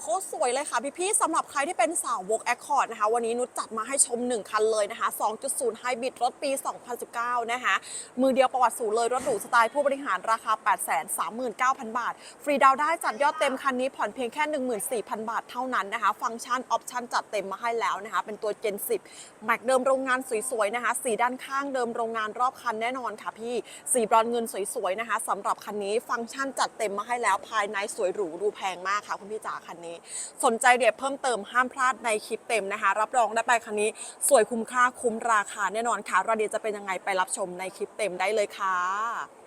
โคตรสวยเลยค่ะพี่ๆสำหรับใครที่เป็นสาววกแอคคอร์ดนะคะ วันนี้นุชจัดมาให้ชม 1 คันเลยนะคะ 2.0ไฮบริดรถปี 2019 นะคะ มือเดียวประวัติสูงเลย รถหรูสไตล์ผู้บริหารราคา 839,000 บาท ฟรีดาวได้จัดยอดเต็มคันนี้ผ่อนเพียงแค่ 14,000 บาทเท่านั้นนะคะ ฟังก์ชันออปชันจัดเต็มมาให้แล้วนะคะ เป็นตัว Gen 10 แม็กเดิมโรงงานสวยๆนะคะ สีด้านข้างเดิมโรงงานรอบคันแน่นอนค่ะพี่ สีบรอนเงินสวยๆนะคะสำหรับคันนี้ฟังก์ชันจัดเต็มมาให้แล้วภายในสวยหรูดูแพงมากค่ะคุณพี่จ๋าคันนี้สนใจเดี๋ยวเพิ่มเติมห้ามพลาดในคลิปเต็มนะคะ รับรองได้ไปครั้งนี้ สวยคุ้มค่าคุ้มราคาแน่นอนค่ะรายละเอียดจะเป็นยังไงไปรับชมในคลิปเต็มได้เลยค่ะ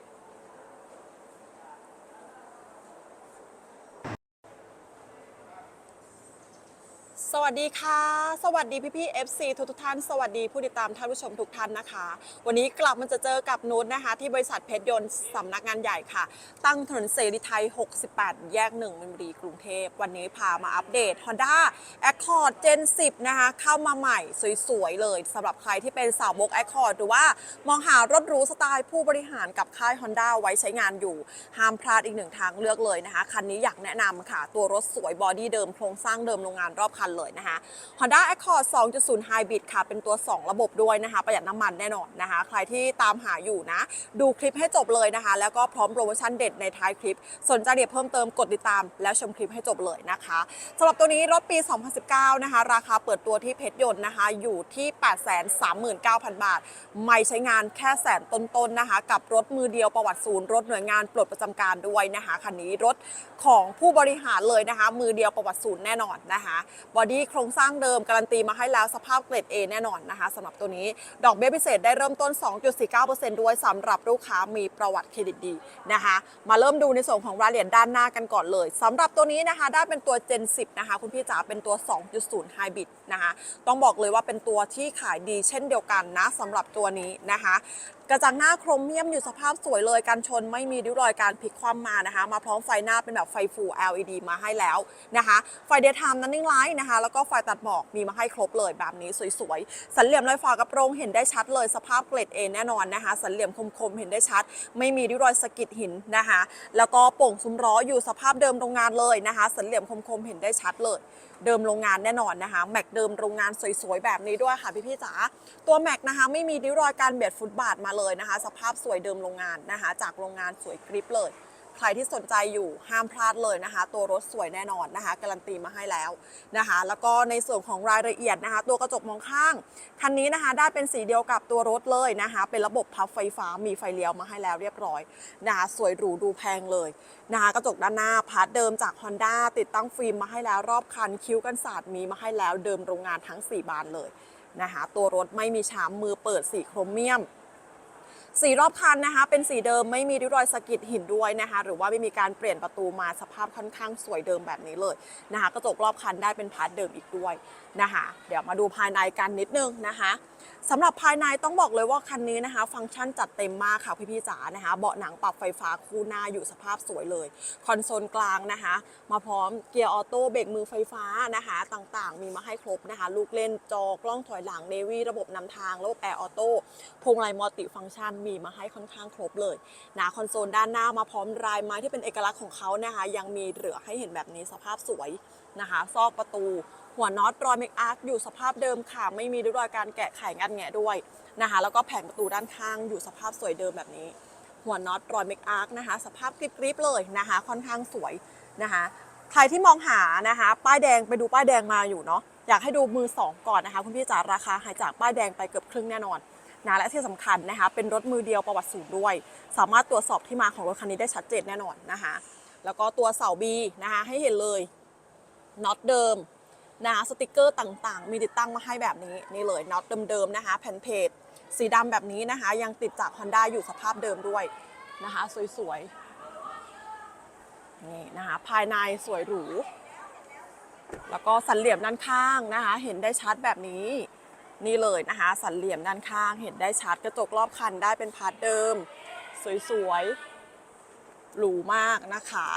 สวัสดีค่ะ สวัสดีพี่พี่ๆ FC ทุกทุกท่าน สวัสดีผู้ติดตามท่านผู้ชมทุกท่านนะคะ วันนี้กลับมันจะเจอกับนุชนะคะ ที่บริษัทเพชรยนต์สำนักงานใหญ่ค่ะ ตั้งถนนเสรีไทย 68 แยก1มินบุรีกรุงเทพ วันนี้พามาอัปเดต Honda Accord Gen 10 นะคะ เข้ามาใหม่สวยๆ เลยสำหรับใครที่เป็นสาวก Accord หรือว่ามองหารถหรูสไตล์ผู้บริหารกับค่าย Honda ไว้ใช้งานอยู่ห้ามพลาดอีกหนึ่งทางเลือกเลยนะคะคันนี้อยากแนะนำค่ะ ตัวรถสวยบอดี้เดิมโครงสร้างเดิมโรงงานรอบคันเลยนะคะ Honda Accord 2.0 Hybrid ค่ะ เป็นตัว 2 ระบบด้วยนะคะ ประหยัดน้ำมันแน่นอนนะคะ ใครที่ตามหาอยู่นะ ดูคลิปให้จบเลยนะคะ แล้วก็พร้อมโปรโมชั่นเด็ดในท้ายคลิป สนใจเดียเพิ่มเติมกดติดตาม แล้วชมคลิปให้จบเลยนะคะสำหรับตัวนี้รถปี 2019 นะคะ ราคาเปิดตัวที่เพชรยนต์นะคะ อยู่ที่ 839,000 บาท ไม่ใช้งานแค่แสนต้นๆนะคะ กับรถมือเดียวประวัติศูนย์รถหน่วยงานปลดประจำการด้วยนะคะคันนี้รถของผู้บริหารเลยนะคะ มือเดียวประวัติศูนย์แน่นอนนะคะบอดโครงสร้างเดิมการันตีมาให้แล้วสภาพเกรด A แน่นอนนะคะสำหรับตัวนี้ดอกเบี้ยพิเศษได้เริ่มต้น 2.49%ด้วยสำหรับลูกค้ามีประวัติเครดิตดีนะคะมาเริ่มดูในส่วนของรายละเอียดด้านหน้ากันก่อนเลยสำหรับตัวนี้นะคะได้เป็นตัว Gen 10 นะคะคุณพี่จ๋าเป็นตัว 2.0 Hybrid นะคะต้องบอกเลยว่าเป็นตัวที่ขายดีเช่นเดียวกันนะสำหรับตัวนี้นะคะกระจังหน้าโครเมียมอยู่สภาพสวยเลยการชนไม่มีริ้วรอยการพลิกคว่ำมานะคะ มาพร้อมไฟหน้าเป็นแบบไฟ Full LED มาให้แล้วนะคะ ไฟเดย์ไทม์นั้นนิ่งไลท์นะคะ แล้วก็ไฟตัดหมอกมีมาให้ครบเลยแบบนี้สวยๆ สันเหลี่ยมลอยฝากระโปรงเห็นได้ชัดเลยสภาพเกรด A แน่นอนนะคะ สันเหลี่ยมคมๆเห็นได้ชัด ไม่มีริ้วรอยสะกิดหินนะคะ แล้วก็โป่งซุ้มล้ออยู่สภาพเดิมโรงงานเลยนะคะ สันเหลี่ยมคมๆเห็นได้ชัดเลย เดิมโรงงานแน่นอนนะคะ แม็กเดิมโรงงานสวยๆ แบบนี้ด้วยค่ะพี่ๆจ๋าตัวแม็กนะคะไม่มีริ้วรอยการเบียดฟุตบาทมาเลยนะคะ สภาพสวยเดิมโรงงานนะคะ จากโรงงานสวยกริปเลย ใครที่สนใจอยู่ห้ามพลาดเลยนะคะ ตัวรถสวยแน่นอนนะคะ การันตีมาให้แล้วนะคะ แล้วก็ในส่วนของรายละเอียดนะคะ ตัวกระจกมองข้างคันนี้นะคะ ได้เป็นสีเดียวกับตัวรถเลยนะคะ เป็นระบบพับไฟฟ้ามีไฟเลี้ยวมาให้แล้วเรียบร้อยนะคะสวยหรูดูแพงเลยนะคะกระจกด้านหน้าพาร์ทเดิมจาก Honda ติดตั้งฟิล์มมาให้แล้วรอบคันคิ้วกันศาสตร์มีมาให้แล้วเดิมโรงงานทั้ง 4 บานเลยนะคะ ตัวรถไม่มีช้ำมือเปิดสีโครเมียม สีรอบคันนะคะ เป็นสีเดิมไม่มีริ้วรอยสะกิดหินด้วยนะคะ หรือว่าไม่มีการเปลี่ยนประตูมาสภาพค่อนข้างสวยเดิมแบบนี้เลยนะคะ กระจกรอบคันได้เป็นพาร์ทเดิมอีกด้วยนะคะ เดี๋ยวมาดูภายในกันนิดนึงนะคะสำหรับภายในต้องบอกเลยว่าคันนี้นะคะ ฟังก์ชันจัดเต็มมากค่ะพี่ๆจ๋านะคะ เบาะหนังปรับไฟฟ้าคู่หน้าอยู่สภาพสวยเลย คอนโซลกลางนะคะ มาพร้อมเกียร์ออโต้เบรกมือไฟฟ้านะคะ ต่างๆ มีมาให้ครบนะคะ ลูกเล่นจอกล้องถอยหลังเนวีระบบนำทางระบบแอร์ออโต้พวงมาลัยมัลติฟังก์ชันมีมาให้ค่อนข้างครบเลยนะคอนโซลด้านหน้ามาพร้อมลายไม้ที่เป็นเอกลักษณ์ของเขานะคะ ยังมีเหลือให้เห็นแบบนี้สภาพสวยนะคะ ซอกประตู หัวน็อตรอยเมคอาร์คอยู่สภาพเดิมค่ะ ไม่มีริ้วรอยการแกะไขงัดแงะด้วยนะคะ แล้วก็แผงประตูด้านข้างอยู่สภาพสวยเดิมแบบนี้ หัวน็อตรอยเมคอาร์คนะคะ สภาพกริบๆเลยนะคะ ค่อนข้างสวยนะคะใครที่มองหานะคะ ป้ายแดงไปดูป้ายแดงมาอยู่เนาะอยากให้ดูมือสองก่อนนะคะ คุณพี่จ๋าราคาหายจากป้ายแดงไปเกือบครึ่งแน่นอน นะและที่สำคัญนะคะเป็นรถมือเดียวประวัติศูนย์ด้วย สามารถตรวจสอบที่มาของรถคันนี้ได้ชัดเจนแน่นอนนะคะแล้วก็ตัวเสาบีนะคะให้เห็นเลยน็อตเดิมนะคะสติกเกอร์ต่างๆ มีติดตั้งมาให้แบบนี้นี่เลยน็อตเดิมๆนะคะแผ่นเพจสีดำแบบนี้นะคะ ยังติดจาก Honda อยู่สภาพเดิมด้วยนะคะ สวยๆนี่นะคะภายในสวยหรู แล้วก็สันเหลี่ยมด้านข้างนะคะ เห็นได้ชัดแบบนี้ นี่เลยนะคะ สันเหลี่ยมด้านข้างเห็นได้ชัดกระจกรอบคันได้เป็นพาร์ทเดิม สวยๆหรูมากนะคะ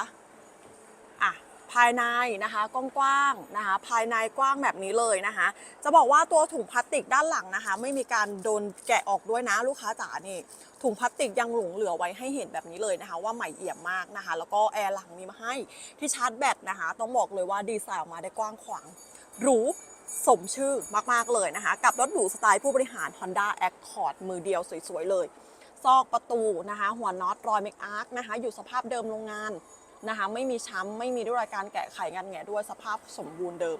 อะภายในนะคะกว้างๆนะคะ ภายในกว้างแบบนี้เลยนะคะ จะบอกว่าตัวถุงพลาสติกด้านหลังนะคะ ไม่มีการโดนแกะออกด้วยนะลูกค้าจ๋านี่ถุงพลาสติกยังหลงเหลือไว้ให้เห็นแบบนี้เลยนะคะ ว่าใหม่เอี่ยมมากนะคะ แล้วก็แอร์หลังมีมาให้ที่ชาร์จแบตนะคะ ต้องบอกเลยว่าดีไซน์ออกมาได้กว้างขวางหรู สมชื่อมาก ๆ เลยนะคะ กับรถหรูสไตล์ผู้บริหาร Honda Accord มือเดียวสวย ๆ เลย ซอกประตูนะคะ หัวน็อตรอยเมกอาร์คนะคะ อยู่สภาพเดิมโรงงานนะคะ ไม่มีช้ำ ไม่มีด้วยรายการแกะไขงันแงะด้วยสภาพสมบูรณ์เดิม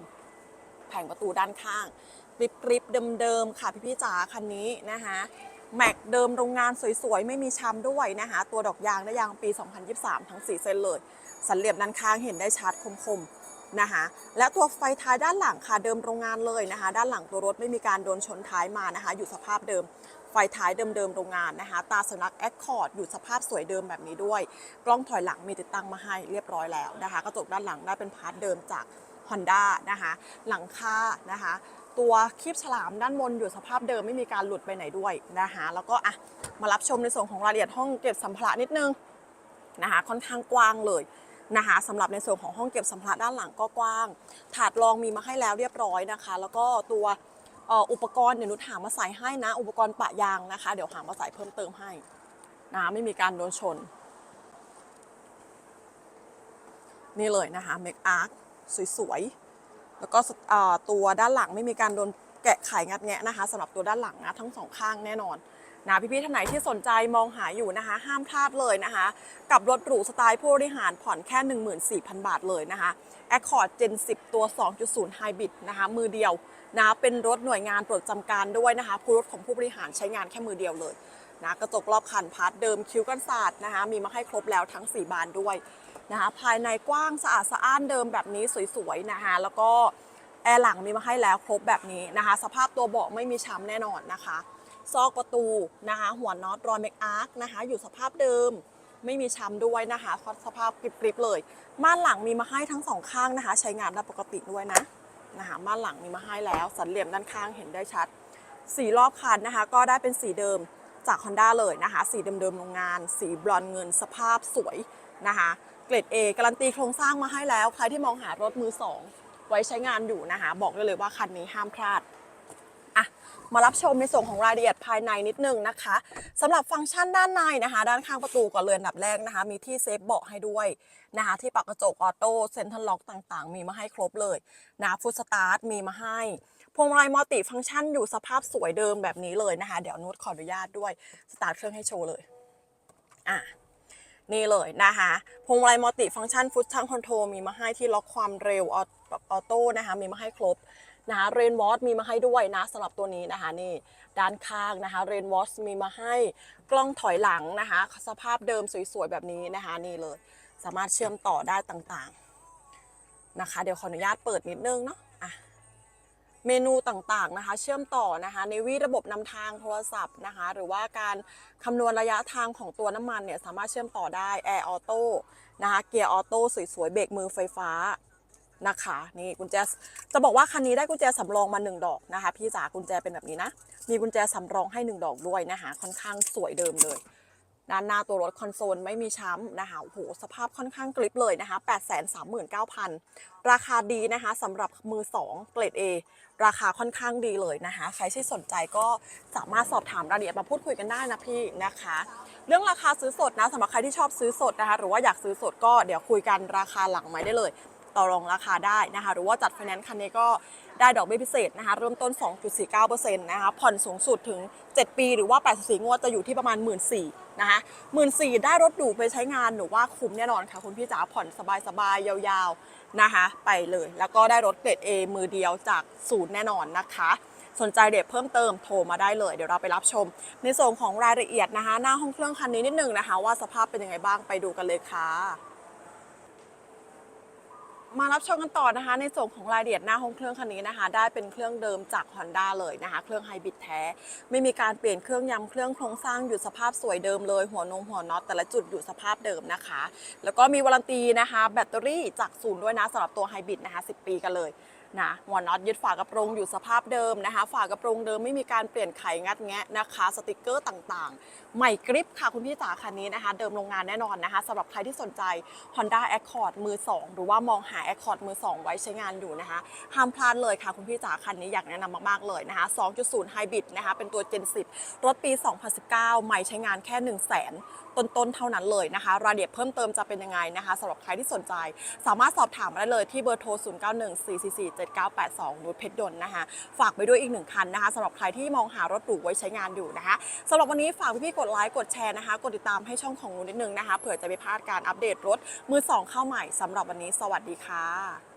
แผงประตูด้านข้างกริบริบเดิม ๆ ค่ะพี่พี่ๆจ๋าคันนี้นะคะแม็กเดิมโรงงานสวยๆ ไม่มีช้ำด้วยนะคะ ตัวดอกยางได้ยางปี 2023 ทั้ง 4 เส้นเลย สันเหลี่ยมด้านข้างเห็นได้ชัดคมๆ นะคะและตัวไฟท้ายด้านหลังค่ะเดิมโรงงานเลยนะคะ ด้านหลังตัวรถไม่มีการโดนชนท้ายมานะคะ อยู่สภาพเดิมไฟท้ายเดิมๆโรงงานนะคะ ตาสนักแอคคอร์ดอยู่สภาพสวยเดิมแบบนี้ด้วย กล้องถอยหลังมีติดตั้งมาให้เรียบร้อยแล้วนะคะ กระจกด้านหลังได้เป็นพาร์ทเดิมจาก Honda นะคะ หลังคานะคะ ตัวคีบฉลามด้านบนอยู่สภาพเดิมไม่มีการหลุดไปไหนด้วยนะคะ แล้วก็อะมารับชมในส่วนของรายละเอียดห้องเก็บสัมภาระนิดนึงนะคะ ค่อนข้างกว้างเลย นะคะสำหรับในส่วนของห้องเก็บสัมภาระด้านหลังก็กว้าง ถาดรองมีมาให้แล้วเรียบร้อยนะคะ แล้วก็ตัวอุปกรณ์เดี๋ยวนุชหามาใส่ให้นะ อุปกรณ์ปะยางนะคะ เดี๋ยวหามาใส่เพิ่มเติมให้นะไม่มีการโดนชน นี่เลยนะคะเมคอาร์สวยๆ แล้วก็ตัวด้านหลังไม่มีการโดนแกะไขงัดแงะนะคะสำหรับตัวด้านหลังนะทั้งสองข้างแน่นอน นะพี่ๆท่านไหนที่สนใจมองหาอยู่นะคะ ห้ามพลาดเลยนะคะ กับรถหรูสไตล์ผู้บริหารผ่อนแค่ 14,000 บาทเลยนะคะ Accord Gen 10 ตัว 2.0 Hybrid นะคะ มือเดียวนะเป็นรถหน่วยงานปรดจำการด้วยนะคะผู้รถของผู้บริหารใช้งานแค่มือเดียวเลยนะกระจกรอบคันพาร์ทเดิมคิ้วกันศาสตร์นะคะมีมาให้ครบแล้วทั้ง 4 บานด้วยนะคะภายในกว้างสะอาดสะอ้านเดิมแบบนี้สวยๆนะคะแล้วก็แอร์หลังมีมาให้แล้วครบแบบนี้นะคะ สภาพตัวเบาะไม่มีช้ำแน่นอนนะคะ ซอกประตูนะคะ หัวน็อตรอยเมกอาร์คนะคะ อยู่สภาพเดิม ไม่มีช้ำด้วยนะคะสภาพกริบๆเลยม่านหลังมีมาให้ทั้งสองข้างนะคะ ใช้งานได้ปกติด้วยนะนะคะม่านหลังมีมาให้แล้ว สันเหลี่ยมด้านข้างเห็นได้ชัด สีรอบคันนะคะ ก็ได้เป็นสีเดิมจาก Honda เลยนะคะ สีเดิมๆโรงงาน สีบรอนเงินสภาพสวยนะคะเกรด A การันตีโครงสร้างมาให้แล้ว ใครที่มองหารถมือ 2 ไว้ใช้งานอยู่นะคะ บอกได้เลยว่าคันนี้ห้ามพลาด มารับชมในส่วนของรายละเอียดภายในนิดนึงนะคะสำหรับฟังก์ชันด้านในนะคะ ด้านข้างประตูก่อนเลยอันดับแรกนะคะ มีที่เซฟเบาะให้ด้วยนะคะ ที่ปรับกระจกออโต้เซ็นทรัลล็อกต่างๆ มีมาให้ครบเลยนะฟุตสตาร์ทมีมาให้พวงมาลัยมัลติฟังก์ชันอยู่สภาพสวยเดิมแบบนี้เลยนะคะ เดี๋ยวนุชขออนุญาตด้วยสตาร์ทเครื่องให้โชว์เลยอะนี่เลยนะคะพวงมาลัยมัลติฟังก์ชันฟุตชังคอนโทรมีมาให้ที่ล็อกความเร็วออออโต้นะคะ มีมาให้ครบ นะคะเรนวอชมีมาให้ด้วยนะสำหรับตัวนี้นะคะนี่ด้านข้างนะคะเรนวอชมีมาให้กล้องถอยหลังนะคะ สภาพเดิมสวยๆแบบนี้นะคะนี่เลย สามารถเชื่อมต่อได้ต่างๆนะคะ เดี๋ยวขออนุญาตเปิดนิดนึงเนาะอะเมนูต่างๆนะคะ เชื่อมต่อนะคะในวิระบบนำทางโทรศัพท์นะคะ หรือว่าการคำนวณระยะทางของตัวน้ำมันเนี่ยสามารถเชื่อมต่อได้แอร์ออโต้นะคะเกียร์ออโต้สวยๆเบรกมือไฟฟ้า นะคะนี่กุญแจจะบอกว่าคันนี้ได้กุญแจสำรองมา 1 ดอกนะคะ พี่จ๋ากุญแจเป็นแบบนี้นะ มีกุญแจสำรองให้ 1 ดอกด้วยนะคะ ค่อนข้างสวยเดิมเลยด้านหน้าตัวรถคอนโซลไม่มีช้ำนะคะ โอ้โห สภาพค่อนข้างกริบเลยนะคะ 839,000 ราคาดีนะคะสำหรับมือ 2 เกรด A ราคาค่อนข้างดีเลยนะคะ ใครที่สนใจก็สามารถสอบถามรายละเอียดมาพูดคุยกันได้นะพี่นะคะ เรื่องราคาซื้อสดนะสำหรับใครที่ชอบซื้อสดนะคะ หรือว่าอยากซื้อสดก็เดี๋ยวคุยกันราคาหลังไม้ได้เลย ต่อรองราคาได้นะคะหรือว่าจัดไฟแนนซ์คันนี้ก็ได้ดอกเบี้ยพิเศษนะคะเริ่มต้น 2.49%นะคะผ่อนสูงสุดถึง 7 ปีหรือว่า 84 งวดจะอยู่ที่ประมาณ 1 4ื่นนะคะหมื่นสี่ได้รถหรูไปใช้งานหนูว่าคุ้มแน่นอนค่ะคุณพี่จ๋าผ่อนสบายๆ ยาวๆนะคะไปเลย แล้วก็ได้รถเกรด A มือเดียวจากศูนย์แน่นอนนะคะสนใจเด็ดเพิ่มเติมโทรมาได้เลย เดี๋ยวเราไปรับชม ในส่วนของรายละเอียดนะคะ หน้าห้องเครื่องคันนี้นิดนึงนะคะ ว่าสภาพเป็นยังไงบ้างไปดูกันเลยค่ะ มารับชมกันต่อนะคะ ในส่วนของรายละเอียดหน้าห้องเครื่องคันนี้นะคะ ได้เป็นเครื่องเดิมจาก Honda เลยนะคะ เครื่องไฮบริดแท้ ไม่มีการเปลี่ยนเครื่องยำเครื่องโครงสร้างอยู่สภาพสวยเดิมเลย หัวนงหัวน็อตแต่ละจุดอยู่สภาพเดิมนะคะ แล้วก็มีวารันตีนะคะ แบตเตอรี่จากศูนย์ด้วยนะสำหรับตัวไฮบริดนะคะ 10 ปีกันเลย นะหัวน็อตยึดฝากระโปรงอยู่สภาพเดิมนะคะ ฝากระโปรงเดิมไม่มีการเปลี่ยนไขงัดแงะนะคะ สติกเกอร์ต่างๆ ใหม่กริปค่ะคุณพี่จ๋าคันนี้นะคะ เดิมโรงงานแน่นอนนะคะสำหรับใครที่สนใจ Honda Accord มือ 2 หรือว่ามองหา Accord มือ 2 ไว้ใช้งานอยู่นะคะ ห้ามพลาดเลยค่ะคุณพี่จ๋าคันนี้อยากแนะนำมากๆเลยนะคะ 2.0 Hybrid นะคะ เป็นตัว Gen 10 รถปี 2019 ใหม่ใช้งานแค่ 1 0 0 0 0แสนต้นๆ เท่านั้นเลยนะคะ รายละเอียดเพิ่มเติมจะเป็นยังไงนะคะสำหรับใครที่สนใจ สามารถสอบถามมาได้เลยที่เบอร์โทร7982นุชเพชรดนนะคะ ฝากไปด้วยอีกหนึ่งคันนะคะสำหรับใครที่มองหารถหรูไว้ใช้งานอยู่นะคะสำหรับวันนี้ฝากพี่ๆกดไลค์กดแชร์นะคะ กดติดตามให้ช่องของนุชนิดนึงนะคะเผื่อจะไม่พลาดการอัปเดตรถมือสองเข้าใหม่สำหรับวันนี้สวัสดีค่ะ